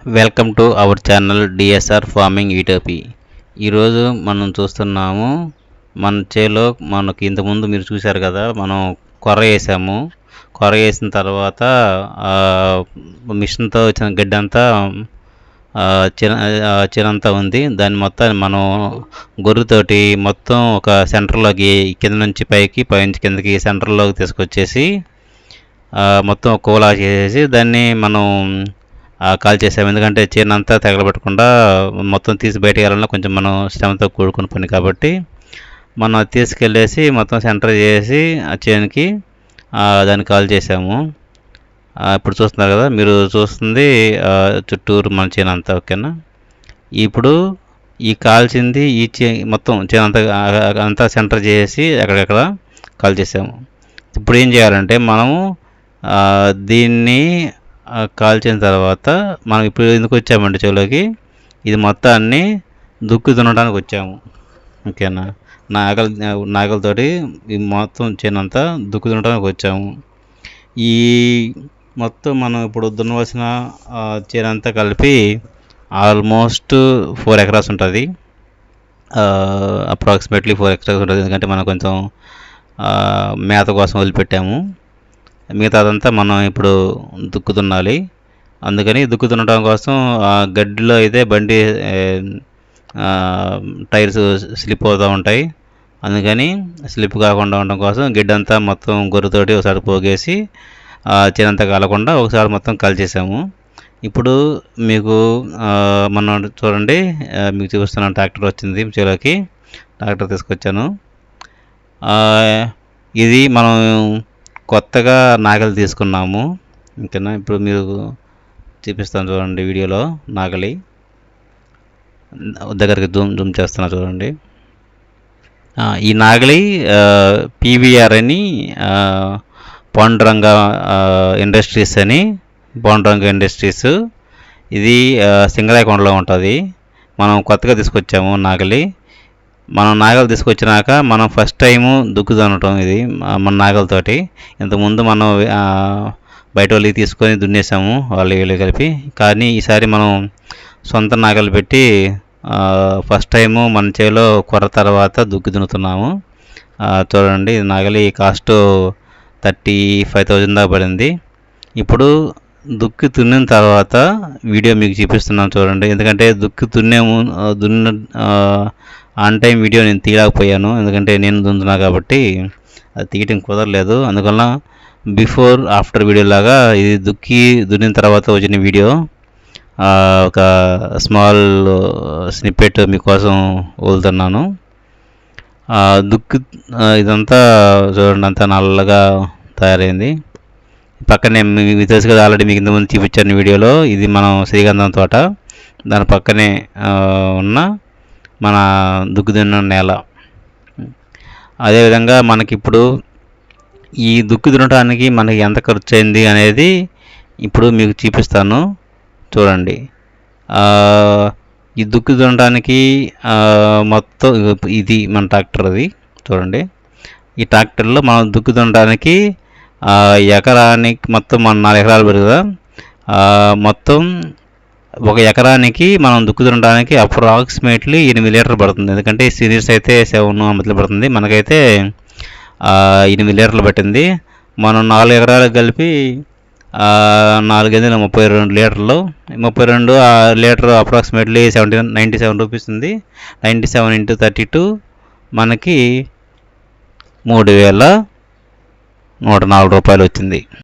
Welcome to our channel DSR farming ఈటోపీ ఈరోజు మనం చూస్తున్నాము మన చేలో మనకి ఇంతకుముందు మీరు చూశారు కదా మనం కొర వేసాము. కొర వేసిన తర్వాత మిషన్తో వచ్చిన గడ్డంతా చిన చిర చిరంతా ఉంది. దాన్ని మొత్తాన్ని మనం గొర్రెతోటి మొత్తం ఒక సెంటర్లోకి కింద నుంచి పైకి పై నుంచి కిందకి సెంటర్లోకి తీసుకొచ్చేసి మొత్తం కూలా చేసేసి దాన్ని మనం కాల్ చేసాము ఎందుకంటే చీరను అంతా తగలబెట్టకుండా మొత్తం తీసి బయటకు వెళ్ళాలన్నా కొంచెం మనం శ్రమతో కూడుకున్న పని కాబట్టి మనం తీసుకెళ్ళేసి మొత్తం సెంటర్ చేసి ఆ చీరకి దాన్ని కాల్ చేసాము. ఇప్పుడు చూస్తున్నారు కదా మీరు చూస్తుంది చుట్టూరు మన చేను అంతా ఓకేనా? ఇప్పుడు ఈ కాల్చింది ఈ చే మొత్తం చీర అంతా అంతా సెంటర్ చేసి ఎక్కడెక్కడ కాల్ చేసాము. ఇప్పుడు ఏం చేయాలంటే మనము దీన్ని కాల్చిన తర్వాత మనం ఇప్పుడు ఎందుకు వచ్చామంటే చెవులోకి ఇది మొత్తాన్ని దుక్కు దున్నడానికి వచ్చాము. ఓకేనా? నాగలి నాగలతోటి ఈ మొత్తం చేనంతా దుక్కు దున్నడానికి వచ్చాము. ఈ మొత్తం మనం ఇప్పుడు దున్నవలసిన చేనంతా కలిపి ఆల్మోస్ట్ ఫోర్ ఎకరాస్ ఉంటుంది. అప్రాక్సిమేట్లీ ఫోర్ ఎకరాస్ ఉంటుంది. ఎందుకంటే మనం కొంచెం మేత కోసం వదిలిపెట్టాము. మిగతాదంతా మనం ఇప్పుడు దుక్కుతున్నాలి. అందుకని దుక్కుతుండటం కోసం ఆ గడ్డిలో అయితే బండి టైర్స్ స్లిప్ అవుతూ ఉంటాయి. అందుకని స్లిప్ కాకుండా ఉండడం కోసం గిడ్డంతా మొత్తం గొర్రెతోటి ఒకసారి పోగేసి ఆ, కాలకుండా ఒకసారి మొత్తం కలిచేసాము. ఇప్పుడు మీకు మనం చూడండి మీకు చూపిస్తున్న ట్రాక్టర్ వచ్చింది చేలోకి ట్రాక్టర్ తీసుకొచ్చాను. ఇది మనం కొత్తగా నాగలి తీసుకున్నాము. ఓకేనా ఇప్పుడు మీరు చూపిస్తాను చూడండి వీడియోలో నాగలి. దగ్గరికి జూమ్ జూమ్ చేస్తున్నా చూడండి. ఈ నాగలి పీవీఆర్ అని పాండురంగ ఇండస్ట్రీస్ అని పాండురంగ ఇండస్ట్రీస్. ఇది సింగరాయకొండలో ఉంటుంది. మనం కొత్తగా తీసుకొచ్చాము నాగలి. మనం నాగలు తీసుకొచ్చినాక మనం ఫస్ట్ టైము దుక్కు దున్నటం ఇది మన నాగలతోటి. ఇంతకుముందు మనం బయట వాళ్ళకి తీసుకొని దున్నేసాము వాళ్ళు వీళ్ళు కలిపి. కానీ ఈసారి మనం సొంత నాగలు పెట్టి ఫస్ట్ టైము మన చేలో కొర తర్వాత దుక్కు దున్నుతున్నాము. చూడండి నాగలి కాస్ట్ థర్టీ ఫైవ్ థౌజండ్ దాకా పడింది. ఇప్పుడు దుక్కి దున్నిన తర్వాత వీడియో మీకు చూపిస్తున్నాం చూడండి. ఎందుకంటే దుక్కి దున్నేము దున్న ఆన్ టైం వీడియో నేను తీయలేకపోయాను. ఎందుకంటే నేను దుందున్నా కాబట్టి అది తీయటం కుదరలేదు. అందువల్ల బిఫోర్ ఆఫ్టర్ వీడియో లాగా ఇది దుక్కి దున్నిన తర్వాత వచ్చిన వీడియో ఒక స్మాల్ స్నిప్పెట్ మీకోసం వదులుతున్నాను. దుక్కి ఇదంతా చూడండి అంతా నల్లగా తయారైంది. పక్కనే మీ- మీకు తెలుసు కదా ఆల్రెడీ మీకు ఇంతకుముందు చూపించాను వీడియోలో. ఇది మనం శ్రీగంధం తోట. దాని పక్కనే ఉన్న మన దుక్కుదున్న నేల. అదేవిధంగా మనకిప్పుడు ఈ దుక్కు దున్నటానికి మనకి ఎంత ఖర్చు అయింది అనేది ఇప్పుడు మీకు చూపిస్తాను. చూడండి. ఈ దుక్కు దున్నటానికి మొత్తం ఇది మన ట్రాక్టర్ అది. చూడండి. ఈ ట్రాక్టర్లో మనం దుక్కు దున్నటానికి ఎకరానికి మొత్తం మన నాలుగు ఎకరాలు పెరుగుదా? మొత్తం ఒక ఎకరానికి మనం దుక్కు దున్నడానికి అప్రాక్సిమేట్లీ ఎనిమిది లీటర్లు పడుతుంది. ఎందుకంటే సీనియర్స్ అయితే సెవెన్ మధ్యలో పడుతుంది. మనకైతే ఎనిమిది లీటర్లు పట్టింది. మనం నాలుగు ఎకరాలకు కలిపి ఆ, నాలుగు ముప్పై రెండు లీటర్లు. ముప్పై రెండు ఆ litre approximately seventy ninety seven rupees ఉంది. Ninety seven into thirty two మనకి మూడు వేల నూట నాలుగు రూపాయలు వచ్చింది.